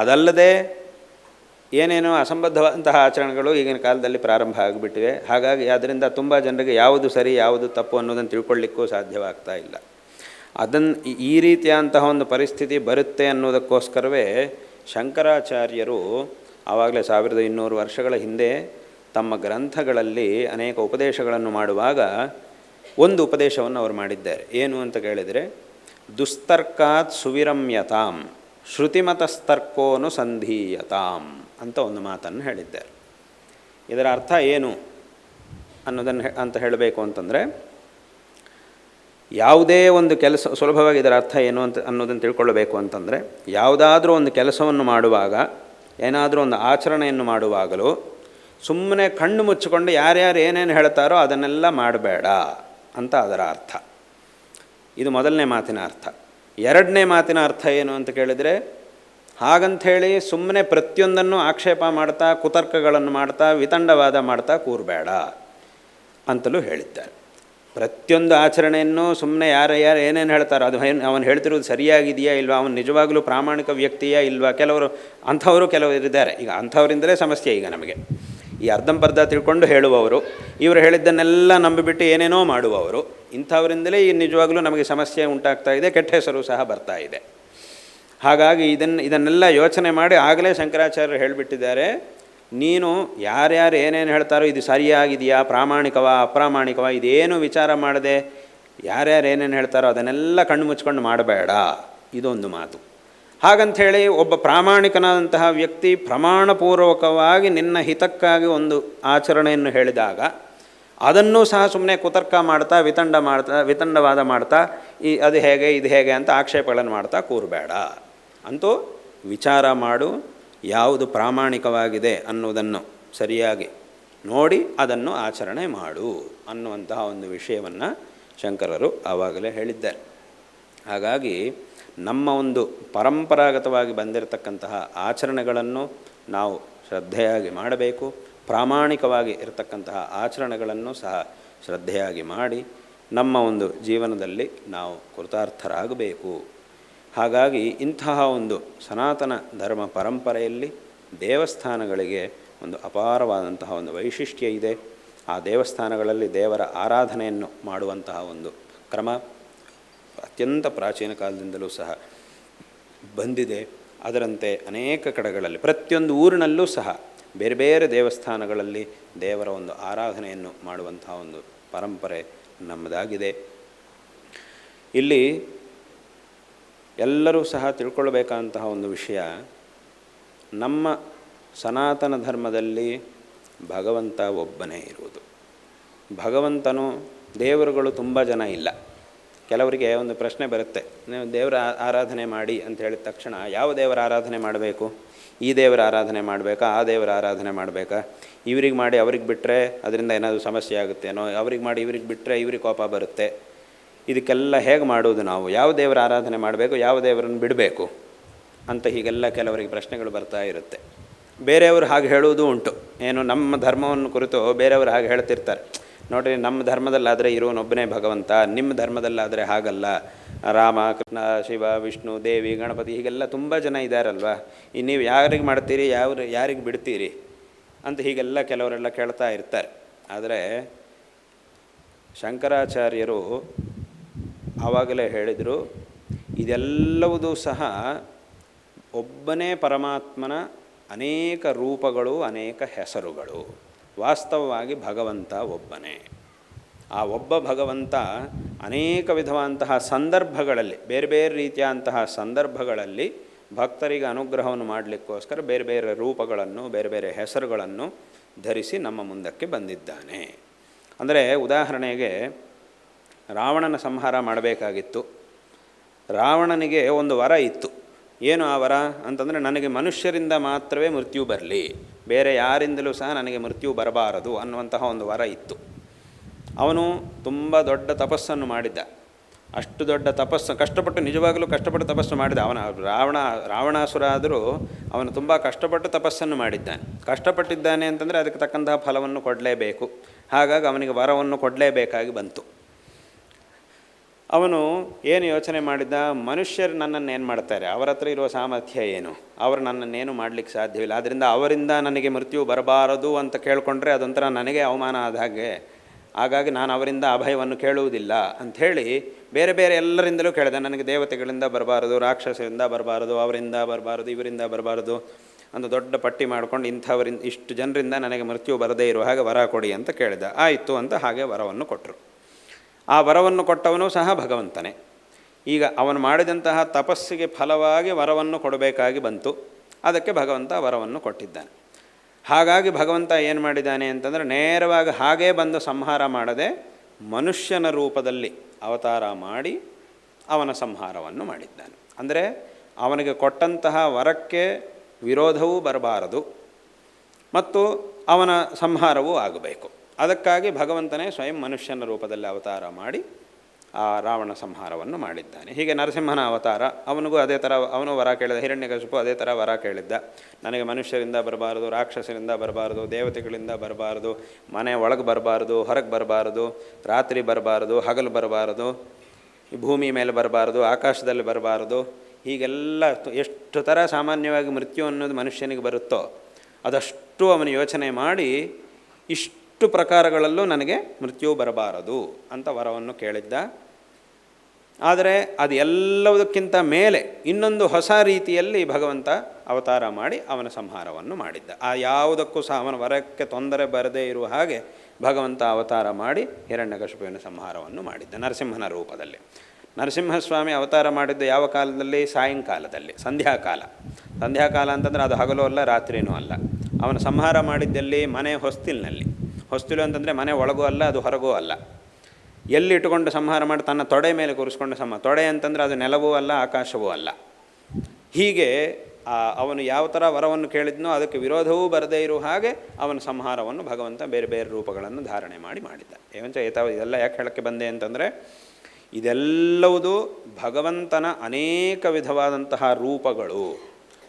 ಅದಲ್ಲದೆ ಏನೇನೋ ಅಸಂಬದ್ಧವಾದಂತಹ ಆಚರಣೆಗಳು ಈಗಿನ ಕಾಲದಲ್ಲಿ ಪ್ರಾರಂಭ ಆಗಿಬಿಟ್ಟಿವೆ. ಹಾಗಾಗಿ ಅದರಿಂದ ತುಂಬ ಜನರಿಗೆ ಯಾವುದು ಸರಿ, ಯಾವುದು ತಪ್ಪು ಅನ್ನೋದನ್ನು ತಿಳ್ಕೊಳ್ಳಿಕ್ಕೂ ಸಾಧ್ಯವಾಗ್ತಾ ಇಲ್ಲ. ಅದನ್ನು ಈ ರೀತಿಯಾದಂತಹ ಒಂದು ಪರಿಸ್ಥಿತಿ ಬರುತ್ತೆ ಅನ್ನೋದಕ್ಕೋಸ್ಕರವೇ ಶಂಕರಾಚಾರ್ಯರು ಆವಾಗಲೇ ಸಾವಿರದ ಇನ್ನೂರು ವರ್ಷಗಳ ಹಿಂದೆ ತಮ್ಮ ಗ್ರಂಥಗಳಲ್ಲಿ ಅನೇಕ ಉಪದೇಶಗಳನ್ನು ಮಾಡುವಾಗ ಒಂದು ಉಪದೇಶವನ್ನು ಅವರು ಮಾಡಿದ್ದಾರೆ. ಏನು ಅಂತ ಕೇಳಿದರೆ, ದುಸ್ತರ್ಕಾತ್ ಸುವಿರಮ್ಯತಾಂ. ಶ್ರುತಿಮತಸ್ತರ್ಕೋನು ಸಂಧೀಯತಾಂ ಅಂತ ಒಂದು ಮಾತನ್ನು ಹೇಳಿದ್ದಾರೆ ಇದರ ಅರ್ಥ ಏನು ಅನ್ನೋದನ್ನು ಅಂತ ಹೇಳಬೇಕು ಅಂತಂದರೆ, ಯಾವುದೇ ಒಂದು ಕೆಲಸ, ಸುಲಭವಾಗಿ ಇದರ ಅರ್ಥ ಏನು ಅಂತ ಅನ್ನೋದನ್ನು ತಿಳ್ಕೊಳ್ಬೇಕು ಅಂತಂದರೆ, ಯಾವುದಾದ್ರೂ ಒಂದು ಕೆಲಸವನ್ನು ಮಾಡುವಾಗ, ಏನಾದರೂ ಒಂದು ಆಚರಣೆಯನ್ನು ಮಾಡುವಾಗಲೂ ಸುಮ್ಮನೆ ಕಣ್ಣು ಮುಚ್ಚಿಕೊಂಡು ಯಾರ್ಯಾರು ಏನೇನು ಹೇಳ್ತಾರೋ ಅದನ್ನೆಲ್ಲ ಮಾಡಬೇಡ ಅಂತ ಅದರ ಅರ್ಥ. ಇದು ಮೊದಲನೇ ಮಾತಿನ ಅರ್ಥ. ಎರಡನೇ ಮಾತಿನ ಅರ್ಥ ಏನು ಅಂತ ಕೇಳಿದರೆ, ಹಾಗಂಥೇಳಿ ಸುಮ್ಮನೆ ಪ್ರತಿಯೊಂದನ್ನು ಆಕ್ಷೇಪ ಮಾಡ್ತಾ, ಕುತರ್ಕಗಳನ್ನು ಮಾಡ್ತಾ, ವಿತಂಡವಾದ ಮಾಡ್ತಾ ಕೂರಬೇಡ ಅಂತಲೂ ಹೇಳಿದ್ದಾರೆ. ಪ್ರತಿಯೊಂದು ಆಚರಣೆಯನ್ನು ಸುಮ್ಮನೆ ಯಾರು ಯಾರು ಏನೇನು ಹೇಳ್ತಾರೋ, ಅದು ಏನು ಅವನು ಹೇಳ್ತಿರೋದು ಸರಿಯಾಗಿದೆಯಾ ಇಲ್ವಾ, ಅವನು ನಿಜವಾಗಲೂ ಪ್ರಾಮಾಣಿಕ ವ್ಯಕ್ತಿಯಾ ಇಲ್ವಾ, ಕೆಲವರು ಅಂಥವರು ಕೆಲವರು ಇದ್ದಾರೆ. ಈಗ ಅಂಥವರಿಂದಲೇ ಸಮಸ್ಯೆ ಈಗ ನಮಗೆ. ಈ ಅರ್ಧಂಬರ್ಧ ತಿಳ್ಕೊಂಡು ಹೇಳುವವರು. ಇವರು ಹೇಳಿದ್ದನ್ನೆಲ್ಲ ನಂಬಿಬಿಟ್ಟು ಏನೇನೋ ಮಾಡುವವರು. ಇಂಥವರಿಂದಲೇ ಈ ನಿಜವಾಗಲೂ ನಮಗೆ ಸಮಸ್ಯೆ ಉಂಟಾಗ್ತಾ ಇದೆ, ಕೆಟ್ಟ ಹೆಸರು ಸಹ ಬರ್ತಾ ಇದೆ. ಹಾಗಾಗಿ ಇದನ್ನು ಇದನ್ನೆಲ್ಲ ಯೋಚನೆ ಮಾಡಿ ಆಗಲೇ ಶಂಕರಾಚಾರ್ಯರು ಹೇಳಿಬಿಟ್ಟಿದ್ದಾರೆ, ನೀನು ಯಾರ್ಯಾರು ಏನೇನು ಹೇಳ್ತಾರೋ ಇದು ಸರಿಯಾಗಿದೆಯಾ, ಪ್ರಾಮಾಣಿಕವಾ, ಅಪ್ರಾಮಾಣಿಕವಾ, ಇದೇನು ವಿಚಾರ ಮಾಡದೆ ಯಾರ್ಯಾರು ಏನೇನು ಹೇಳ್ತಾರೋ ಅದನ್ನೆಲ್ಲ ಕಣ್ಣು ಮುಚ್ಕೊಂಡು ಮಾಡಬೇಡ. ಇದೊಂದು ಮಾತು. ಹಾಗಂಥೇಳಿ ಒಬ್ಬ ಪ್ರಾಮಾಣಿಕನಾದಂತಹ ವ್ಯಕ್ತಿ ಪ್ರಮಾಣಪೂರ್ವಕವಾಗಿ ನಿನ್ನ ಹಿತಕ್ಕಾಗಿ ಒಂದು ಆಚರಣೆಯನ್ನು ಹೇಳಿದಾಗ ಅದನ್ನೂ ಸಹ ಸುಮ್ಮನೆ ಕುತರ್ಕ ಮಾಡ್ತಾ, ವಿತಂಡ ಮಾಡ್ತಾ, ವಿತಂಡವಾದ ಮಾಡ್ತಾ, ಈ ಅದು ಹೇಗೆ, ಇದು ಹೇಗೆ ಅಂತ ಆಕ್ಷೇಪಗಳನ್ನು ಮಾಡ್ತಾ ಕೂರಬೇಡ. ಅಂತೂ ವಿಚಾರ ಮಾಡು, ಯಾವುದು ಪ್ರಾಮಾಣಿಕವಾಗಿದೆ ಅನ್ನುವುದನ್ನು ಸರಿಯಾಗಿ ನೋಡಿ ಅದನ್ನು ಆಚರಣೆ ಮಾಡು ಅನ್ನುವಂತಹ ಒಂದು ವಿಷಯವನ್ನು ಶಂಕರರು ಆವಾಗಲೇ ಹೇಳಿದ್ದಾರೆ. ಹಾಗಾಗಿ ನಮ್ಮ ಒಂದು ಪರಂಪರಾಗತವಾಗಿ ಬಂದಿರತಕ್ಕಂತಹ ಆಚರಣೆಗಳನ್ನು ನಾವು ಶ್ರದ್ಧೆಯಾಗಿ ಮಾಡಬೇಕು. ಪ್ರಾಮಾಣಿಕವಾಗಿ ಇರತಕ್ಕಂತಹ ಆಚರಣೆಗಳನ್ನು ಸಹ ಶ್ರದ್ಧೆಯಾಗಿ ಮಾಡಿ ನಮ್ಮ ಒಂದು ಜೀವನದಲ್ಲಿ ನಾವು ಕೃತಾರ್ಥರಾಗಬೇಕು. ಹಾಗಾಗಿ ಇಂತಹ ಒಂದು ಸನಾತನ ಧರ್ಮ ಪರಂಪರೆಯಲ್ಲಿ ದೇವಸ್ಥಾನಗಳಿಗೆ ಒಂದು ಅಪಾರವಾದಂತಹ ಒಂದು ವೈಶಿಷ್ಟ್ಯ ಇದೆ. ಆ ದೇವಸ್ಥಾನಗಳಲ್ಲಿ ದೇವರ ಆರಾಧನೆಯನ್ನು ಮಾಡುವಂತಹ ಒಂದು ಕ್ರಮ. ಅತ್ಯಂತ ಪ್ರಾಚೀನ ಕಾಲದಿಂದಲೂ ಸಹ ಬಂದಿದೆ. ಅದರಂತೆ ಅನೇಕ ಕಡೆಗಳಲ್ಲಿ, ಪ್ರತಿಯೊಂದು ಊರಿನಲ್ಲೂ ಸಹ ಬೇರೆ ಬೇರೆ ದೇವಸ್ಥಾನಗಳಲ್ಲಿ ದೇವರ ಒಂದು ಆರಾಧನೆಯನ್ನು ಮಾಡುವಂತಹ ಒಂದು ಪರಂಪರೆ ನಮ್ಮದಾಗಿದೆ. ಇಲ್ಲಿ ಎಲ್ಲರೂ ಸಹ ತಿಳ್ಕೊಳ್ಬೇಕಾದಂತಹ ಒಂದು ವಿಷಯ, ನಮ್ಮ ಸನಾತನ ಧರ್ಮದಲ್ಲಿ ಭಗವಂತ ಒಬ್ಬನೇ ಇರುವುದು. ಭಗವಂತನು ದೇವರುಗಳು ತುಂಬ ಜನ ಇಲ್ಲ. ಕೆಲವರಿಗೆ ಒಂದು ಪ್ರಶ್ನೆ ಬರುತ್ತೆ. ನೀವು ದೇವರ ಆರಾಧನೆ ಮಾಡಿ ಅಂತ ಹೇಳಿದ ತಕ್ಷಣ ಯಾವ ದೇವರ ಆರಾಧನೆ ಮಾಡಬೇಕು? ಈ ದೇವರ ಆರಾಧನೆ ಮಾಡಬೇಕಾ? ಆ ದೇವರ ಆರಾಧನೆ ಮಾಡಬೇಕಾ? ಇವ್ರಿಗೆ ಮಾಡಿ ಅವ್ರಿಗೆ ಬಿಟ್ಟರೆ ಅದರಿಂದ ಏನಾದರೂ ಸಮಸ್ಯೆ ಆಗುತ್ತೇನೋ? ಅವ್ರಿಗೆ ಮಾಡಿ ಇವ್ರಿಗೆ ಬಿಟ್ಟರೆ ಇವ್ರಿಗೆ ಕೋಪ ಬರುತ್ತೆ. ಇದಕ್ಕೆಲ್ಲ ಹೇಗೆ ಮಾಡೋದು ನಾವು? ಯಾವ ದೇವರ ಆರಾಧನೆ ಮಾಡಬೇಕು? ಯಾವ ದೇವರನ್ನು ಬಿಡಬೇಕು? ಅಂತ ಹೀಗೆಲ್ಲ ಕೆಲವರಿಗೆ ಪ್ರಶ್ನೆಗಳು ಬರ್ತಾ ಇರುತ್ತೆ. ಬೇರೆಯವರು ಹಾಗೆ ಹೇಳುವುದು ಉಂಟು. ಏನು ನಮ್ಮ ಧರ್ಮವನ್ನು ಕುರಿತು ಬೇರೆಯವರು ಹಾಗೆ ಹೇಳ್ತಿರ್ತಾರೆ. ನೋಡಿರಿ, ನಮ್ಮ ಧರ್ಮದಲ್ಲಾದರೆ ಇರೋನೊಬ್ಬನೇ ಭಗವಂತ, ನಿಮ್ಮ ಧರ್ಮದಲ್ಲಾದರೆ ಹಾಗಲ್ಲ. ರಾಮ, ಕೃಷ್ಣ, ಶಿವ, ವಿಷ್ಣು, ದೇವಿ, ಗಣಪತಿ, ಹೀಗೆಲ್ಲ ತುಂಬ ಜನ ಇದ್ದಾರಲ್ವ ಈ ನೀವು ಯಾರಿಗೆ ಮಾಡ್ತೀರಿ ಯಾವ ಯಾರಿಗೆ ಬಿಡ್ತೀರಿ ಅಂತ ಹೀಗೆಲ್ಲ ಕೆಲವರೆಲ್ಲ ಕೇಳ್ತಾ ಇರ್ತಾರೆ. ಆದರೆ ಶಂಕರಾಚಾರ್ಯರು ಆವಾಗಲೇ ಹೇಳಿದರು, ಇದೆಲ್ಲವುದೂ ಸಹ ಒಬ್ಬನೇ ಪರಮಾತ್ಮನ ಅನೇಕ ರೂಪಗಳು, ಅನೇಕ ಹೆಸರುಗಳು. ವಾಸ್ತವವಾಗಿ ಭಗವಂತ ಒಬ್ಬನೇ. ಆ ಒಬ್ಬ ಭಗವಂತ ಅನೇಕ ವಿಧವಾದಂತಹ ಸಂದರ್ಭಗಳಲ್ಲಿ, ಬೇರೆ ಬೇರೆ ರೀತಿಯಾದಂತಹ ಸಂದರ್ಭಗಳಲ್ಲಿ ಭಕ್ತರಿಗೆ ಅನುಗ್ರಹವನ್ನು ಮಾಡಲಿಕ್ಕೋಸ್ಕರ ಬೇರೆ ಬೇರೆ ರೂಪಗಳನ್ನು, ಬೇರೆ ಬೇರೆ ಹೆಸರುಗಳನ್ನು ಧರಿಸಿ ನಮ್ಮ ಮುಂದಕ್ಕೆ ಬಂದಿದ್ದಾನೆ. ಅಂದರೆ ಉದಾಹರಣೆಗೆ ರಾವಣನ ಸಂಹಾರ ಮಾಡಬೇಕಾಗಿತ್ತು. ರಾವಣನಿಗೆ ಒಂದು ವರ ಇತ್ತು. ಏನು ಆ ವರ? ಅಂತಂದರೆ, ನನಗೆ ಮನುಷ್ಯರಿಂದ ಮಾತ್ರವೇ ಮೃತ್ಯು ಬರಲಿ. ಬೇರೆ ಯಾರಿಂದಲೂ ಸಹ ನನಗೆ ಮೃತ್ಯು ಬರಬಾರದು ಅನ್ನುವಂತಹ ಒಂದು ವರ ಇತ್ತು. ಅವನು ತುಂಬ ದೊಡ್ಡ ತಪಸ್ಸನ್ನು ಮಾಡಿದ್ದ. ಅಷ್ಟು ದೊಡ್ಡ ತಪಸ್ಸು, ಕಷ್ಟಪಟ್ಟು ನಿಜವಾಗಲೂ ಕಷ್ಟಪಟ್ಟು ತಪಸ್ಸು ಮಾಡಿದ. ಅವನ ರಾವಣ ರಾವಣಾಸುರ ಆದರೂ ಅವನು ತುಂಬ ಕಷ್ಟಪಟ್ಟು ತಪಸ್ಸನ್ನು ಮಾಡಿದ್ದಾನೆ. ಕಷ್ಟಪಟ್ಟಿದ್ದಾನೆ ಅಂತಂದರೆ ಅದಕ್ಕೆ ತಕ್ಕಂತಹ ಫಲವನ್ನು ಕೊಡಲೇಬೇಕು. ಹಾಗಾಗಿ ಅವನಿಗೆ ವರವನ್ನು ಕೊಡಲೇಬೇಕಾಗಿ ಬಂತು. ಅವನು ಏನು ಯೋಚನೆ ಮಾಡಿದ್ದ ಮನುಷ್ಯರು ನನ್ನನ್ನು ಏನು ಮಾಡ್ತಾರೆ? ಅವರ ಹತ್ರ ಇರುವ ಸಾಮರ್ಥ್ಯ ಏನು? ಅವರು ನನ್ನನ್ನೇನು ಮಾಡಲಿಕ್ಕೆ ಸಾಧ್ಯವಿಲ್ಲ. ಆದ್ದರಿಂದ ಅವರಿಂದ ನನಗೆ ಮೃತ್ಯು ಬರಬಾರದು ಅಂತ ಕೇಳಿಕೊಂಡ್ರೆ ಅದೊಂಥರ ನನಗೆ ಅವಮಾನ ಆದ ಹಾಗೆ. ಹಾಗಾಗಿ ನಾನು ಅವರಿಂದ ಅಭಯವನ್ನು ಕೇಳುವುದಿಲ್ಲ ಅಂಥೇಳಿ ಬೇರೆ ಬೇರೆ ಎಲ್ಲರಿಂದಲೂ ಕೇಳಿದೆ. ನನಗೆ ದೇವತೆಗಳಿಂದ ಬರಬಾರದು, ರಾಕ್ಷಸರಿಂದ ಬರಬಾರದು, ಅವರಿಂದ ಬರಬಾರದು, ಇವರಿಂದ ಬರಬಾರದು ಒಂದು ದೊಡ್ಡ ಪಟ್ಟಿ ಮಾಡ್ಕೊಂಡು ಇಂಥವರಿಂದ ಇಷ್ಟು ಜನರಿಂದ ನನಗೆ ಮೃತ್ಯು ಬರದೇ ಇರುವ ಹಾಗೆ ವರ ಕೊಡಿ ಅಂತ ಕೇಳಿದೆ. ಆಯಿತು ಅಂತ ಹಾಗೆ ವರವನ್ನು ಕೊಟ್ಟರು. ಆ ವರವನ್ನು ಕೊಟ್ಟವನು ಸಹ ಭಗವಂತನೇ. ಈಗ ಅವನು ಮಾಡಿದಂತಹ ತಪಸ್ಸಿಗೆ ಫಲವಾಗಿ ವರವನ್ನು ಕೊಡಬೇಕಾಗಿ ಬಂತು. ಅದಕ್ಕೆ ಭಗವಂತ ವರವನ್ನು ಕೊಟ್ಟಿದ್ದಾನೆ. ಹಾಗಾಗಿ ಭಗವಂತ ಏನು ಮಾಡಿದ್ದಾನೆ ಅಂತಂದರೆ ನೇರವಾಗಿ ಹಾಗೇ ಬಂದು ಸಂಹಾರ ಮಾಡದೆ ಮನುಷ್ಯನ ರೂಪದಲ್ಲಿ ಅವತಾರ ಮಾಡಿ ಅವನ ಸಂಹಾರವನ್ನು ಮಾಡಿದ್ದಾನೆ. ಅಂದರೆ ಅವನಿಗೆ ಕೊಟ್ಟಂತಹ ವರಕ್ಕೆ ವಿರೋಧವೂ ಬರಬಾರದು. ಮತ್ತು ಅವನ ಸಂಹಾರವೂ ಆಗಬೇಕು. ಅದಕ್ಕಾಗಿ ಭಗವಂತನೇ ಸ್ವಯಂ ಮನುಷ್ಯನ ರೂಪದಲ್ಲಿ ಅವತಾರ ಮಾಡಿ ಆ ರಾವಣ ಸಂಹಾರವನ್ನು ಮಾಡಿದ್ದಾನೆ. ಹೀಗೆ ನರಸಿಂಹನ ಅವತಾರ, ಅವನಿಗೂ ಅದೇ ಥರ, ಅವನು ವರ ಕೇಳಿದ ಹಿರಣ್ಯಕಶಿಪು ಅದೇ ಥರ ವರ ಕೇಳಿದ್ದ. ನನಗೆ ಮನುಷ್ಯರಿಂದ ಬರಬಾರದು, ರಾಕ್ಷಸರಿಂದ ಬರಬಾರದು, ದೇವತೆಗಳಿಂದ ಬರಬಾರದು, ಮನೆ ಒಳಗೆ ಬರಬಾರದು, ಹೊರಗೆ ಬರಬಾರದು, ರಾತ್ರಿ ಬರಬಾರದು, ಹಗಲು ಬರಬಾರದು ಭೂಮಿ ಮೇಲೆ ಬರಬಾರದು, ಆಕಾಶದಲ್ಲಿ ಬರಬಾರದು, ಹೀಗೆಲ್ಲ ಎಷ್ಟು ಥರ ಸಾಮಾನ್ಯವಾಗಿ ಮೃತ್ಯು ಅನ್ನೋದು ಮನುಷ್ಯನಿಗೆ ಬರುತ್ತೋ ಅದಷ್ಟು ಅವನು ಯೋಚನೆ ಮಾಡಿ ಇಷ್ಟು ಪ್ರಕಾರಗಳಲ್ಲೂ ನನಗೆ ಮೃತ್ಯು ಬರಬಾರದು ಅಂತ ವರವನ್ನು ಕೇಳಿದ್ದ. ಆದರೆ ಅದು ಎಲ್ಲದಕ್ಕಿಂತ ಮೇಲೆ ಇನ್ನೊಂದು ಹೊಸ ರೀತಿಯಲ್ಲಿ ಭಗವಂತ ಅವತಾರ ಮಾಡಿ ಅವನ ಸಂಹಾರವನ್ನು ಮಾಡಿದ್ದ. ಆ ಯಾವುದಕ್ಕೂ ಸಹ ಅವನ ವರಕ್ಕೆ ತೊಂದರೆ ಬರದೇ ಇರುವ ಹಾಗೆ ಭಗವಂತ ಅವತಾರ ಮಾಡಿ ಹಿರಣ್ಯಕಶಿಪುವಿನ ಸಂಹಾರವನ್ನು ಮಾಡಿದ್ದ ನರಸಿಂಹನ ರೂಪದಲ್ಲಿ. ನರಸಿಂಹಸ್ವಾಮಿ ಅವತಾರ ಮಾಡಿದ್ದು ಯಾವ ಕಾಲದಲ್ಲಿ? ಸಾಯಂಕಾಲದಲ್ಲಿ, ಸಂಧ್ಯಾಕಾಲ. ಸಂಧ್ಯಾಕಾಲ ಅಂತಂದರೆ ಅದು ಹಗಲು ಅಲ್ಲ, ರಾತ್ರಿನೂ ಅಲ್ಲ. ಅವನ ಸಂಹಾರ ಮಾಡಿದ್ದಲ್ಲಿ? ಮನೆ ಹೊಸ್ತಿಲಿನಲ್ಲಿ. ಹೊಸ್ತಿಲು ಅಂತಂದರೆ ಮನೆ ಒಳಗೂ ಅಲ್ಲ, ಅದು ಹೊರಗೂ ಅಲ್ಲ. ಎಲ್ಲಿ ಇಟ್ಟುಕೊಂಡು ಸಂಹಾರ ಮಾಡಿ ತನ್ನ ತೊಡೆ ಮೇಲೆ ಕೂರಿಸ್ಕೊಂಡು ಸಮ, ತೊಡೆ ಅಂತಂದರೆ ಅದು ನೆಲವೂ ಅಲ್ಲ, ಆಕಾಶವೂ ಅಲ್ಲ. ಹೀಗೆ ಅವನು ಯಾವ ಥರ ವರವನ್ನು ಕೇಳಿದ್ನೋ ಅದಕ್ಕೆ ವಿರೋಧವೂ ಬರದೇ ಇರುವ ಹಾಗೆ ಅವನ ಸಂಹಾರವನ್ನು ಭಗವಂತ ಬೇರೆ ಬೇರೆ ರೂಪಗಳನ್ನು ಧಾರಣೆ ಮಾಡಿ ಮಾಡಿದ್ದ. ಏವಂಚ ಏತಾವ ಇದೆಲ್ಲ ಯಾಕೆ ಹೇಳಕ್ಕೆ ಬಂದೆ ಅಂತಂದರೆ, ಇದೆಲ್ಲವುದು ಭಗವಂತನ ಅನೇಕ ವಿಧವಾದಂತಹ ರೂಪಗಳು.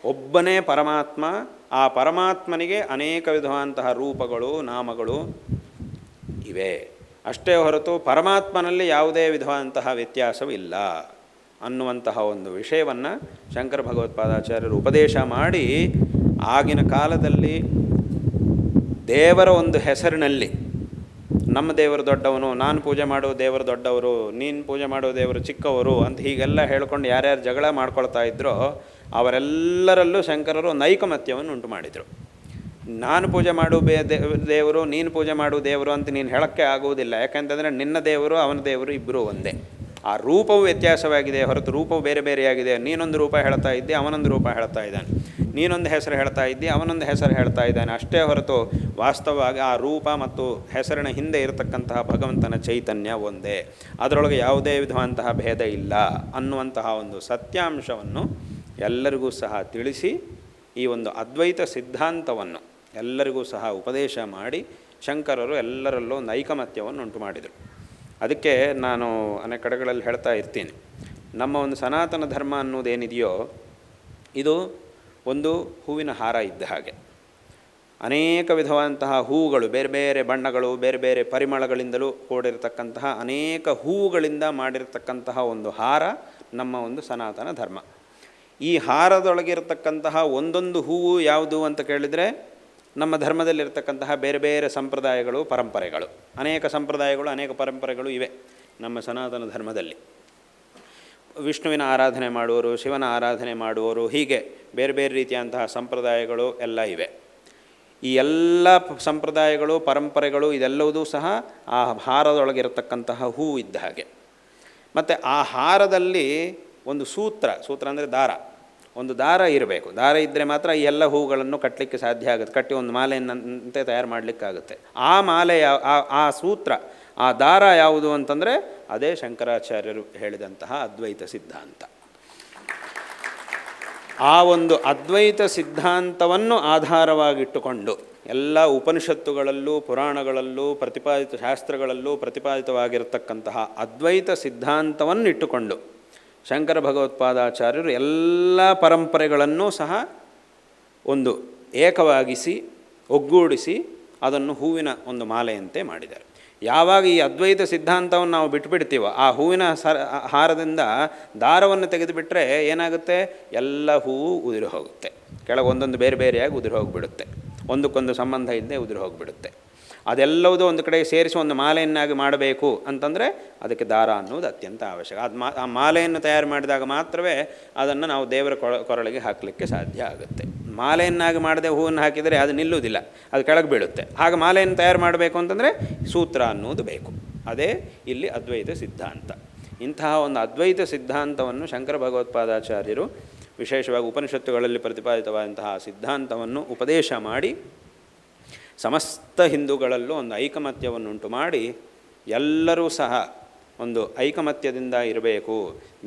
ಒಬ್ಬನೇ ಪರಮಾತ್ಮ, ಆ ಪರಮಾತ್ಮನಿಗೆ ಅನೇಕ ವಿಧವಾದಂತಹ ರೂಪಗಳು, ನಾಮಗಳು ಇವೆ. ಅಷ್ಟೇ ಹೊರತು ಪರಮಾತ್ಮನಲ್ಲಿ ಯಾವುದೇ ವಿಧವಾದಂತಹ ವ್ಯತ್ಯಾಸವಿಲ್ಲ ಅನ್ನುವಂತಹ ಒಂದು ವಿಷಯವನ್ನು ಶಂಕರ ಭಗವತ್ಪಾದಾಚಾರ್ಯರು ಉಪದೇಶ ಮಾಡಿ ಆಗಿನ ಕಾಲದಲ್ಲಿ ದೇವರ ಒಂದು ಹೆಸರಿನಲ್ಲಿ, ನಮ್ಮ ದೇವರು ದೊಡ್ಡವನು, ನಾನು ಪೂಜೆ ಮಾಡೋ ದೇವರು ದೊಡ್ಡವರು, ನೀನು ಪೂಜೆ ಮಾಡೋ ದೇವರು ಚಿಕ್ಕವರು ಅಂತ ಹೀಗೆಲ್ಲ ಹೇಳ್ಕೊಂಡು ಯಾರ್ಯಾರು ಜಗಳ ಮಾಡ್ಕೊಳ್ತಾ ಇದ್ರೋ ಅವರೆಲ್ಲರಲ್ಲೂ ಶಂಕರರು ನೈಕಮತ್ಯವನ್ನು ಉಂಟು ಮಾಡಿದರು. ನಾನು ಪೂಜೆ ಮಾಡು ಬೇ ದೇವರು, ನೀನು ಪೂಜೆ ಮಾಡು ದೇವರು ಅಂತ ನೀನು ಹೇಳೋಕ್ಕೆ ಆಗುವುದಿಲ್ಲ. ಯಾಕೆಂತಂದರೆ ನಿನ್ನ ದೇವರು, ಅವನ ದೇವರು ಇಬ್ಬರೂ ಒಂದೇ. ಆ ರೂಪವು ವ್ಯತ್ಯಾಸವಾಗಿದೆ ಹೊರತು ರೂಪವು ಬೇರೆ ಬೇರೆಯಾಗಿದೆ. ನೀನೊಂದು ರೂಪ ಹೇಳ್ತಾ ಇದ್ದೆ, ಅವನೊಂದು ರೂಪ ಹೇಳ್ತಾ ಇದ್ದಾನೆ. ನೀನೊಂದು ಹೆಸರು ಹೇಳ್ತಾ ಇದ್ದಿ, ಅವನೊಂದು ಹೆಸರು ಹೇಳ್ತಾ ಇದ್ದಾನೆ. ಅಷ್ಟೇ ಹೊರತು ವಾಸ್ತವವಾಗಿ ಆ ರೂಪ ಮತ್ತು ಹೆಸರಿನ ಹಿಂದೆ ಇರತಕ್ಕಂತಹ ಭಗವಂತನ ಚೈತನ್ಯ ಒಂದೇ. ಅದರೊಳಗೆ ಯಾವುದೇ ವಿಧವಂತಹ ಭೇದ ಇಲ್ಲ ಅನ್ನುವಂತಹ ಒಂದು ಸತ್ಯಾಂಶವನ್ನು ಎಲ್ಲರಿಗೂ ಸಹ ತಿಳಿಸಿ ಈ ಒಂದು ಅದ್ವೈತ ಸಿದ್ಧಾಂತವನ್ನು ಎಲ್ಲರಿಗೂ ಸಹ ಉಪದೇಶ ಮಾಡಿ ಶಂಕರರು ಎಲ್ಲರಲ್ಲೂ ಒಂದು ಐಕಮತ್ಯವನ್ನು ಉಂಟು ಮಾಡಿದರು. ಅದಕ್ಕೆ ನಾನು ಅನೇಕ ಕಡೆಗಳಲ್ಲಿ ಹೇಳ್ತಾ ಇರ್ತೀನಿ. ನಮ್ಮ ಒಂದು ಸನಾತನ ಧರ್ಮ ಅನ್ನೋದೇನಿದೆಯೋ ಇದು ಒಂದು ಹೂವಿನ ಹಾರ ಇದ್ದ ಹಾಗೆ. ಅನೇಕ ವಿಧವಾದಂತಹ ಹೂವುಗಳು, ಬೇರೆ ಬೇರೆ ಬಣ್ಣಗಳು, ಬೇರೆ ಬೇರೆ ಪರಿಮಳಗಳಿಂದಲೂ ಕೂಡಿರತಕ್ಕಂತಹ ಅನೇಕ ಹೂವುಗಳಿಂದ ಮಾಡಿರತಕ್ಕಂತಹ ಒಂದು ಹಾರ ನಮ್ಮ ಒಂದು ಸನಾತನ ಧರ್ಮ. ಈ ಹಾರದೊಳಗಿರತಕ್ಕಂತಹ ಒಂದೊಂದು ಹೂವು ಯಾವುದು ಅಂತ ಕೇಳಿದರೆ ನಮ್ಮ ಧರ್ಮದಲ್ಲಿರ್ತಕ್ಕಂತಹ ಬೇರೆ ಬೇರೆ ಸಂಪ್ರದಾಯಗಳು, ಪರಂಪರೆಗಳು. ಅನೇಕ ಸಂಪ್ರದಾಯಗಳು, ಅನೇಕ ಪರಂಪರೆಗಳು ಇವೆ ನಮ್ಮ ಸನಾತನ ಧರ್ಮದಲ್ಲಿ. ವಿಷ್ಣುವಿನ ಆರಾಧನೆ ಮಾಡುವವರು, ಶಿವನ ಆರಾಧನೆ ಮಾಡುವವರು, ಹೀಗೆ ಬೇರೆ ಬೇರೆ ರೀತಿಯಂತಹ ಸಂಪ್ರದಾಯಗಳು ಎಲ್ಲ ಇವೆ. ಈ ಎಲ್ಲ ಸಂಪ್ರದಾಯಗಳು, ಪರಂಪರೆಗಳು ಇದೆಲ್ಲವೂ ಸಹ ಆ ಹಾರದೊಳಗಿರತಕ್ಕಂತಹ ಹೂವು ಇದ್ದ ಹಾಗೆ. ಮತ್ತು ಆ ಹಾರದಲ್ಲಿ ಒಂದು ಸೂತ್ರ ಸೂತ್ರ ಅಂದರೆ ದಾರ. ಒಂದು ದಾರ ಇರಬೇಕು. ದಾರ ಇದ್ದರೆ ಮಾತ್ರ ಈ ಎಲ್ಲ ಹೂಗಳನ್ನು ಕಟ್ಟಲಿಕ್ಕೆ ಸಾಧ್ಯ ಆಗುತ್ತೆ. ಕಟ್ಟಿ ಒಂದು ಮಾಲೆಯನ್ನಂತೆ ತಯಾರು ಮಾಡಲಿಕ್ಕಾಗುತ್ತೆ. ಆ ಮಾಲೆ ಆ ಸೂತ್ರ, ಆ ದಾರ ಯಾವುದು ಅಂತಂದರೆ ಅದೇ ಶಂಕರಾಚಾರ್ಯರು ಹೇಳಿದಂತಹ ಅದ್ವೈತ ಸಿದ್ಧಾಂತ. ಆ ಒಂದು ಅದ್ವೈತ ಸಿದ್ಧಾಂತವನ್ನು ಆಧಾರವಾಗಿಟ್ಟುಕೊಂಡು ಎಲ್ಲ ಉಪನಿಷತ್ತುಗಳಲ್ಲೂ, ಪುರಾಣಗಳಲ್ಲೂ, ಪ್ರತಿಪಾದಿತ ಶಾಸ್ತ್ರಗಳಲ್ಲೂ ಪ್ರತಿಪಾದಿತವಾಗಿರತಕ್ಕಂತಹ ಅದ್ವೈತ ಸಿದ್ಧಾಂತವನ್ನು ಇಟ್ಟುಕೊಂಡು ಶಂಕರ ಭಗವತ್ಪಾದಾಚಾರ್ಯರು ಎಲ್ಲ ಪರಂಪರೆಗಳನ್ನು ಸಹ ಒಂದು ಏಕವಾಗಿಸಿ, ಒಗ್ಗೂಡಿಸಿ ಅದನ್ನು ಹೂವಿನ ಒಂದು ಮಾಲೆಯಂತೆ ಮಾಡಿದ್ದಾರೆ. ಯಾವಾಗ ಈ ಅದ್ವೈತ ಸಿದ್ಧಾಂತವನ್ನು ನಾವು ಬಿಟ್ಟುಬಿಡ್ತೀವೋ ಆ ಹೂವಿನ ಸರ, ಹಾರದಿಂದ ದಾರವನ್ನು ತೆಗೆದುಬಿಟ್ರೆ ಏನಾಗುತ್ತೆ? ಎಲ್ಲ ಹೂವು ಉದುರಿ ಹೋಗುತ್ತೆ. ಕೆಳಗೆ ಒಂದೊಂದು ಬೇರೆ ಬೇರೆಯಾಗಿ ಉದುರಿ ಹೋಗಿಬಿಡುತ್ತೆ. ಒಂದಕ್ಕೊಂದು ಸಂಬಂಧ ಇದ್ದೇ ಉದುರಿ ಹೋಗಿಬಿಡುತ್ತೆ. ಅದೆಲ್ಲವುದೂ ಒಂದು ಕಡೆ ಸೇರಿಸಿ ಒಂದು ಮಾಲೆಯನ್ನಾಗಿ ಮಾಡಬೇಕು ಅಂತಂದರೆ ಅದಕ್ಕೆ ದಾರ ಅನ್ನೋದು ಅತ್ಯಂತ ಅವಶ್ಯಕ. ಅದು ಮಾ, ಆ ಮಾಲೆಯನ್ನು ತಯಾರು ಮಾಡಿದಾಗ ಮಾತ್ರವೇ ಅದನ್ನು ನಾವು ದೇವರ ಕೊರಳಿಗೆ ಹಾಕಲಿಕ್ಕೆ ಸಾಧ್ಯ ಆಗುತ್ತೆ. ಮಾಲೆಯನ್ನಾಗಿ ಮಾಡದೆ ಹೂವನ್ನು ಹಾಕಿದರೆ ಅದು ನಿಲ್ಲುವುದಿಲ್ಲ, ಅದು ಕೆಳಗೆ ಬೀಳುತ್ತೆ. ಆಗ ಮಾಲೆಯನ್ನು ತಯಾರು ಮಾಡಬೇಕು ಅಂತಂದರೆ ಸೂತ್ರ ಅನ್ನೋದು ಬೇಕು. ಅದೇ ಇಲ್ಲಿ ಅದ್ವೈತ ಸಿದ್ಧಾಂತ. ಇಂತಹ ಒಂದು ಅದ್ವೈತ ಸಿದ್ಧಾಂತವನ್ನು ಶಂಕರ ಭಗವತ್ಪಾದಾಚಾರ್ಯರು ವಿಶೇಷವಾಗಿ ಉಪನಿಷತ್ತುಗಳಲ್ಲಿ ಪ್ರತಿಪಾದಿತವಾದಂತಹ ಸಿದ್ಧಾಂತವನ್ನು ಉಪದೇಶ ಮಾಡಿ ಸಮಸ್ತ ಹಿಂದೂಗಳಲ್ಲೂ ಒಂದು ಐಕಮತ್ಯವನ್ನುಂಟು ಮಾಡಿ ಎಲ್ಲರೂ ಸಹ ಒಂದು ಐಕಮತ್ಯದಿಂದ ಇರಬೇಕು.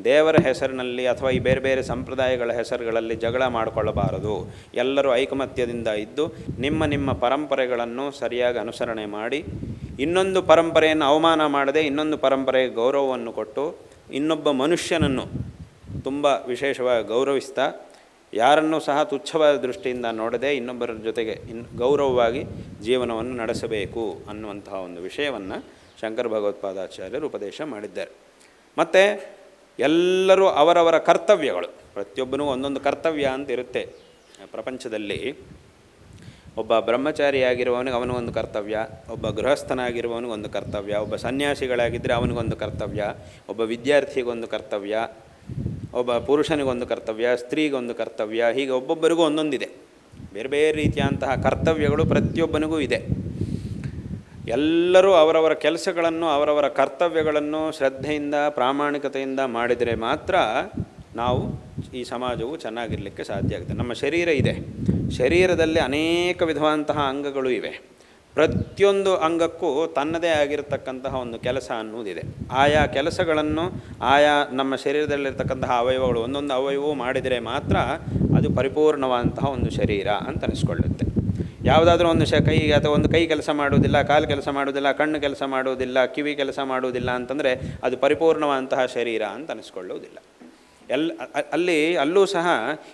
ದೇವರ ಹೆಸರಿನಲ್ಲಿ ಅಥವಾ ಈ ಬೇರೆ ಬೇರೆ ಸಂಪ್ರದಾಯಗಳ ಹೆಸರುಗಳಲ್ಲಿ ಜಗಳ ಮಾಡಿಕೊಳ್ಳಬಾರದು. ಎಲ್ಲರೂ ಐಕಮತ್ಯದಿಂದ ಇದ್ದು ನಿಮ್ಮ ನಿಮ್ಮ ಪರಂಪರೆಗಳನ್ನು ಸರಿಯಾಗಿ ಅನುಸರಣೆ ಮಾಡಿ, ಇನ್ನೊಂದು ಪರಂಪರೆಯನ್ನು ಅವಮಾನ ಮಾಡದೆ ಇನ್ನೊಂದು ಪರಂಪರೆಗೆ ಗೌರವವನ್ನು ಕೊಟ್ಟು ಇನ್ನೊಬ್ಬ ಮನುಷ್ಯನನ್ನು ತುಂಬ ವಿಶೇಷವಾಗಿ ಗೌರವಿಸ್ತಾ ಯಾರನ್ನೂ ಸಹ ತುಚ್ಛವಾದ ದೃಷ್ಟಿಯಿಂದ ನೋಡದೆ ಇನ್ನೊಬ್ಬರ ಜೊತೆಗೆ ಇನ್ ಗೌರವವಾಗಿ ಜೀವನವನ್ನು ನಡೆಸಬೇಕು ಅನ್ನುವಂತಹ ಒಂದು ವಿಷಯವನ್ನು ಶಂಕರ ಭಗವತ್ಪಾದಾಚಾರ್ಯರು ಉಪದೇಶ ಮಾಡಿದ್ದಾರೆ. ಮತ್ತು ಎಲ್ಲರೂ ಅವರವರ ಕರ್ತವ್ಯಗಳು, ಪ್ರತಿಯೊಬ್ಬನೂ ಒಂದೊಂದು ಕರ್ತವ್ಯ ಅಂತ ಇರುತ್ತೆ ಪ್ರಪಂಚದಲ್ಲಿ. ಒಬ್ಬ ಬ್ರಹ್ಮಚಾರಿಯಾಗಿರುವವನಿಗೆ ಅವನಿಗೊಂದು ಕರ್ತವ್ಯ, ಒಬ್ಬ ಗೃಹಸ್ಥನಾಗಿರುವವನಿಗೊಂದು ಕರ್ತವ್ಯ, ಒಬ್ಬ ಸನ್ಯಾಸಿಗಳಾಗಿದ್ದರೆ ಅವನಿಗೊಂದು ಕರ್ತವ್ಯ, ಒಬ್ಬ ವಿದ್ಯಾರ್ಥಿಗೊಂದು ಕರ್ತವ್ಯ ಒಬ್ಬ ಪುರುಷನಿಗೊಂದು ಕರ್ತವ್ಯ, ಸ್ತ್ರೀಗೊಂದು ಕರ್ತವ್ಯ, ಹೀಗೆ ಒಬ್ಬೊಬ್ಬರಿಗೂ ಒಂದೊಂದಿದೆ. ಬೇರೆ ಬೇರೆ ರೀತಿಯಂತಹ ಕರ್ತವ್ಯಗಳು ಪ್ರತಿಯೊಬ್ಬನಿಗೂ ಇದೆ. ಎಲ್ಲರೂ ಅವರವರ ಕೆಲಸಗಳನ್ನು, ಅವರವರ ಕರ್ತವ್ಯಗಳನ್ನು ಶ್ರದ್ಧೆಯಿಂದ, ಪ್ರಾಮಾಣಿಕತೆಯಿಂದ ಮಾಡಿದರೆ ಮಾತ್ರ ನಾವು ಈ ಸಮಾಜವು ಚೆನ್ನಾಗಿರಲಿಕ್ಕೆ ಸಾಧ್ಯ ಆಗುತ್ತೆ ನಮ್ಮ ಶರೀರ ಇದೆ. ಶರೀರದಲ್ಲಿ ಅನೇಕ ವಿಧವಾದಂತಹ ಅಂಗಗಳು ಇವೆ. ಪ್ರತಿಯೊಂದು ಅಂಗಕ್ಕೂ ತನ್ನದೇ ಆಗಿರತಕ್ಕಂತಹ ಒಂದು ಕೆಲಸ ಅನ್ನುವುದಿದೆ. ಆಯಾ ಕೆಲಸಗಳನ್ನು, ಆಯಾ ನಮ್ಮ ಶರೀರದಲ್ಲಿರ್ತಕ್ಕಂತಹ ಅವಯವಗಳು, ಒಂದೊಂದು ಅವಯವವು ಮಾಡಿದರೆ ಮಾತ್ರ ಅದು ಪರಿಪೂರ್ಣವಾದಂತಹ ಒಂದು ಶರೀರ ಅಂತ ಅನಿಸ್ಕೊಳ್ಳುತ್ತೆ. ಯಾವುದಾದ್ರೂ ಒಂದು ಶ, ಕೈ, ಅಥವಾ ಒಂದು ಕೈ ಕೆಲಸ ಮಾಡುವುದಿಲ್ಲ, ಕಾಲು ಕೆಲಸ ಮಾಡುವುದಿಲ್ಲ, ಕಣ್ಣು ಕೆಲಸ ಮಾಡುವುದಿಲ್ಲ, ಕಿವಿ ಕೆಲಸ ಮಾಡುವುದಿಲ್ಲ ಅಂತಂದರೆ ಅದು ಪರಿಪೂರ್ಣವಾದಂತಹ ಶರೀರ ಅಂತ ಅನಿಸ್ಕೊಳ್ಳುವುದಿಲ್ಲ. ಎಲ್ ಅ- ಅಲ್ಲಿ, ಅಲ್ಲೂ ಸಹ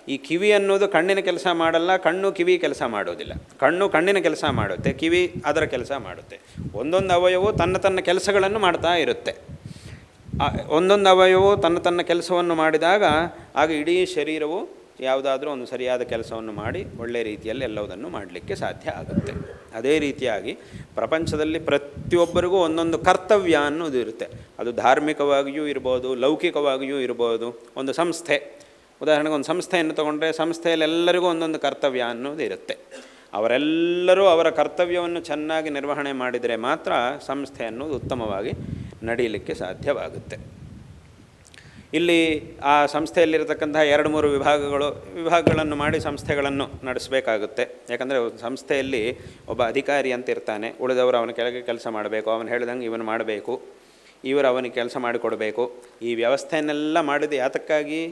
ಈ ಕಿವಿ ಅನ್ನೋದು ಕಣ್ಣಿನ ಕೆಲಸ ಮಾಡಲ್ಲ, ಕಣ್ಣು ಕಿವಿ ಕೆಲಸ ಮಾಡೋದಿಲ್ಲ. ಕಣ್ಣು ಕಣ್ಣಿನ ಕೆಲಸ ಮಾಡುತ್ತೆ, ಕಿವಿ ಅದರ ಕೆಲಸ ಮಾಡುತ್ತೆ. ಒಂದೊಂದು ಅವಯವು ತನ್ನ ತನ್ನ ಕೆಲಸಗಳನ್ನು ಮಾಡ್ತಾ ಇರುತ್ತೆ. ಒಂದೊಂದು ಅವಯವು ತನ್ನ ತನ್ನ ಕೆಲಸವನ್ನು ಮಾಡಿದಾಗ ಆಗ ಇಡೀ ಶರೀರವು ಯಾವುದಾದ್ರೂ ಒಂದು ಸರಿಯಾದ ಕೆಲಸವನ್ನು ಮಾಡಿ ಒಳ್ಳೆಯ ರೀತಿಯಲ್ಲಿ ಎಲ್ಲವುದನ್ನು ಮಾಡಲಿಕ್ಕೆ ಸಾಧ್ಯ ಆಗುತ್ತೆ. ಅದೇ ರೀತಿಯಾಗಿ ಪ್ರಪಂಚದಲ್ಲಿ ಪ್ರತಿಯೊಬ್ಬರಿಗೂ ಒಂದೊಂದು ಕರ್ತವ್ಯ ಅನ್ನೋದು ಇರುತ್ತೆ. ಅದು ಧಾರ್ಮಿಕವಾಗಿಯೂ ಇರ್ಬೋದು, ಲೌಕಿಕವಾಗಿಯೂ ಇರ್ಬೋದು, ಒಂದು ಸಂಸ್ಥೆ. ಉದಾಹರಣೆಗೆ ಒಂದು ಸಂಸ್ಥೆಯನ್ನು ತಗೊಂಡ್ರೆ ಸಂಸ್ಥೆಯಲ್ಲಿ ಎಲ್ಲರಿಗೂ ಒಂದೊಂದು ಕರ್ತವ್ಯ ಅನ್ನೋದು ಇರುತ್ತೆ. ಅವರೆಲ್ಲರೂ ಅವರ ಕರ್ತವ್ಯವನ್ನು ಚೆನ್ನಾಗಿ ನಿರ್ವಹಣೆ ಮಾಡಿದರೆ ಮಾತ್ರ ಸಂಸ್ಥೆ ಅನ್ನೋದು ಉತ್ತಮವಾಗಿ ನಡೀಲಿಕ್ಕೆ ಸಾಧ್ಯವಾಗುತ್ತೆ. ಇಲ್ಲಿ ಆ ಸಂಸ್ಥೆಯಲ್ಲಿರತಕ್ಕಂತಹ ಎರಡು ಮೂರು ವಿಭಾಗಗಳು, ವಿಭಾಗಗಳನ್ನು ಮಾಡಿ ಸಂಸ್ಥೆಗಳನ್ನು ನಡೆಸಬೇಕಾಗುತ್ತೆ. ಯಾಕಂದರೆ ಸಂಸ್ಥೆಯಲ್ಲಿ ಒಬ್ಬ ಅಧಿಕಾರಿ ಅಂತ ಇರ್ತಾನೆ. ಉಳಿದವರು ಅವನ ಕೆಳಗೆ ಕೆಲಸ ಮಾಡಬೇಕು, ಅವನು ಹೇಳಿದಂಗೆ ಇವನು ಮಾಡಬೇಕು, ಇವರು ಅವನಿಗೆ ಕೆಲಸ ಮಾಡಿಕೊಡಬೇಕು. ಈ ವ್ಯವಸ್ಥೆಯನ್ನೆಲ್ಲ ಮಾಡಿದ ಯಾತಕ್ಕಾಗಿ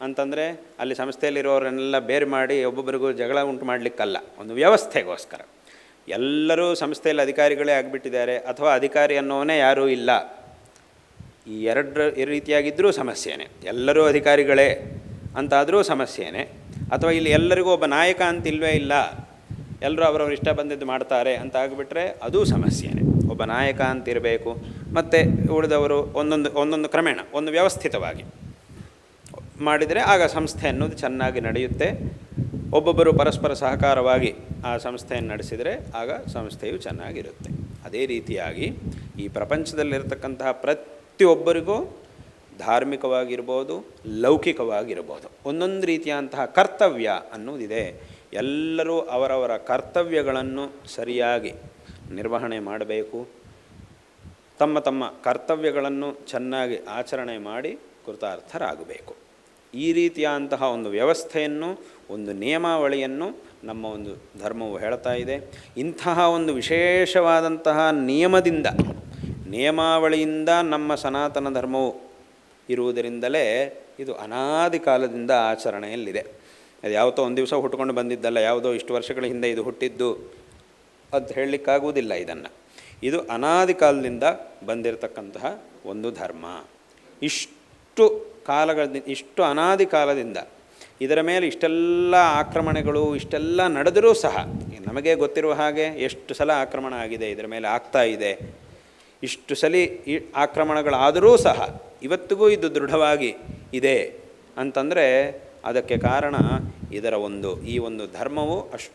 ಅಂತಂದರೆ, ಅಲ್ಲಿ ಸಂಸ್ಥೆಯಲ್ಲಿರೋರನ್ನೆಲ್ಲ ಬೇರೆ ಮಾಡಿ ಒಬ್ಬೊಬ್ಬರಿಗೂ ಜಗಳ ಉಂಟು ಮಾಡಲಿಕ್ಕಲ್ಲ, ಒಂದು ವ್ಯವಸ್ಥೆಗೋಸ್ಕರ. ಎಲ್ಲರೂ ಸಂಸ್ಥೆಯಲ್ಲಿ ಅಧಿಕಾರಿಗಳೇ ಆಗಿಬಿಟ್ಟಿದ್ದಾರೆ, ಅಥವಾ ಅಧಿಕಾರಿ ಅನ್ನೋವನೇ ಯಾರೂ ಇಲ್ಲ. ಈ ಎರಡರ ರೀತಿಯಾಗಿದ್ದರೂ ಸಮಸ್ಯೆನೇ. ಎಲ್ಲರೂ ಅಧಿಕಾರಿಗಳೇ ಅಂತಾದರೂ ಸಮಸ್ಯೆನೇ. ಅಥವಾ ಇಲ್ಲಿ ಎಲ್ಲರಿಗೂ ಒಬ್ಬ ನಾಯಕ ಅಂತ ಇಲ್ಲವೇ ಇಲ್ಲ, ಎಲ್ಲರೂ ಅವರವ್ರ ಇಷ್ಟ ಬಂದಿದ್ದು ಮಾಡ್ತಾರೆ ಅಂತ ಆಗಿಬಿಟ್ರೆ ಅದೂ ಸಮಸ್ಯೆನೇ. ಒಬ್ಬ ನಾಯಕ ಅಂತ ಇರಬೇಕು ಮತ್ತು ಉಳಿದವರು ಒಂದೊಂದು ಒಂದೊಂದು ಕ್ರಮೇಣ, ಒಂದು ವ್ಯವಸ್ಥಿತವಾಗಿ ಮಾಡಿದರೆ ಆಗ ಸಂಸ್ಥೆ ಅನ್ನೋದು ಚೆನ್ನಾಗಿ ನಡೆಯುತ್ತೆ. ಒಬ್ಬೊಬ್ಬರು ಪರಸ್ಪರ ಸಹಕಾರವಾಗಿ ಆ ಸಂಸ್ಥೆಯನ್ನು ನಡೆಸಿದರೆ ಆಗ ಸಂಸ್ಥೆಯು ಚೆನ್ನಾಗಿರುತ್ತೆ. ಅದೇ ರೀತಿಯಾಗಿ ಈ ಪ್ರಪಂಚದಲ್ಲಿರ್ತಕ್ಕಂತಹ ಪ್ರತಿಯೊಬ್ಬರಿಗೂ ಧಾರ್ಮಿಕವಾಗಿರ್ಬೋದು, ಲೌಕಿಕವಾಗಿರ್ಬೋದು. ಒಂದೊಂದು ರೀತಿಯಂತಹ ಕರ್ತವ್ಯ ಅನ್ನೋದಿದೆ ಎಲ್ಲರೂ ಅವರವರ ಕರ್ತವ್ಯಗಳನ್ನು ಸರಿಯಾಗಿ ನಿರ್ವಹಣೆ ಮಾಡಬೇಕು. ತಮ್ಮ ತಮ್ಮ ಕರ್ತವ್ಯಗಳನ್ನು ಚೆನ್ನಾಗಿ ಆಚರಣೆ ಮಾಡಿ ಕೃತಾರ್ಥರಾಗಬೇಕು. ಈ ರೀತಿಯಾದಂತಹ ಒಂದು ವ್ಯವಸ್ಥೆಯನ್ನು, ಒಂದು ನಿಯಮಾವಳಿಯನ್ನು ನಮ್ಮ ಒಂದು ಧರ್ಮವು ಹೇಳ್ತಾ ಇದೆ. ಇಂತಹ ಒಂದು ವಿಶೇಷವಾದಂತಹ ನಿಯಮದಿಂದ ನಿಯಮಾವಳಿಯಿಂದ ನಮ್ಮ ಸನಾತನ ಧರ್ಮವು ಇರುವುದರಿಂದಲೇ ಇದು ಅನಾದಿ ಕಾಲದಿಂದ ಆಚರಣೆಯಲ್ಲಿದೆ. ಅದು ಯಾವತ್ತೋ ಒಂದು ದಿವಸ ಹುಟ್ಕೊಂಡು ಬಂದಿದ್ದಲ್ಲ, ಯಾವುದೋ ಇಷ್ಟು ವರ್ಷಗಳ ಹಿಂದೆ ಇದು ಹುಟ್ಟಿದ್ದು ಅದು ಹೇಳಲಿಕ್ಕಾಗುವುದಿಲ್ಲ ಇದನ್ನು. ಇದು ಅನಾದಿ ಕಾಲದಿಂದ ಬಂದಿರತಕ್ಕಂತಹ ಒಂದು ಧರ್ಮ. ಇಷ್ಟು ಕಾಲಗಳಿಂದ, ಇಷ್ಟು ಅನಾದಿ ಕಾಲದಿಂದ ಇದರ ಮೇಲೆ ಇಷ್ಟೆಲ್ಲ ಆಕ್ರಮಣಗಳು, ಇಷ್ಟೆಲ್ಲ ನಡೆದರೂ ಸಹ, ನಮಗೆ ಗೊತ್ತಿರುವ ಹಾಗೆ ಎಷ್ಟು ಸಲ ಆಕ್ರಮಣ ಆಗಿದೆ, ಇದರ ಮೇಲೆ ಆಗ್ತಾ ಇದೆ ಇಷ್ಟು ಸಲಿ ಆಕ್ರಮಣಗಳಾದರೂ ಸಹ ಇವತ್ತಿಗೂ ಇದು ದೃಢವಾಗಿ ಇದೆ ಅಂತಂದರೆ ಅದಕ್ಕೆ ಕಾರಣ ಇದರ ಒಂದು ಈ ಒಂದು ಧರ್ಮವು ಅಷ್ಟು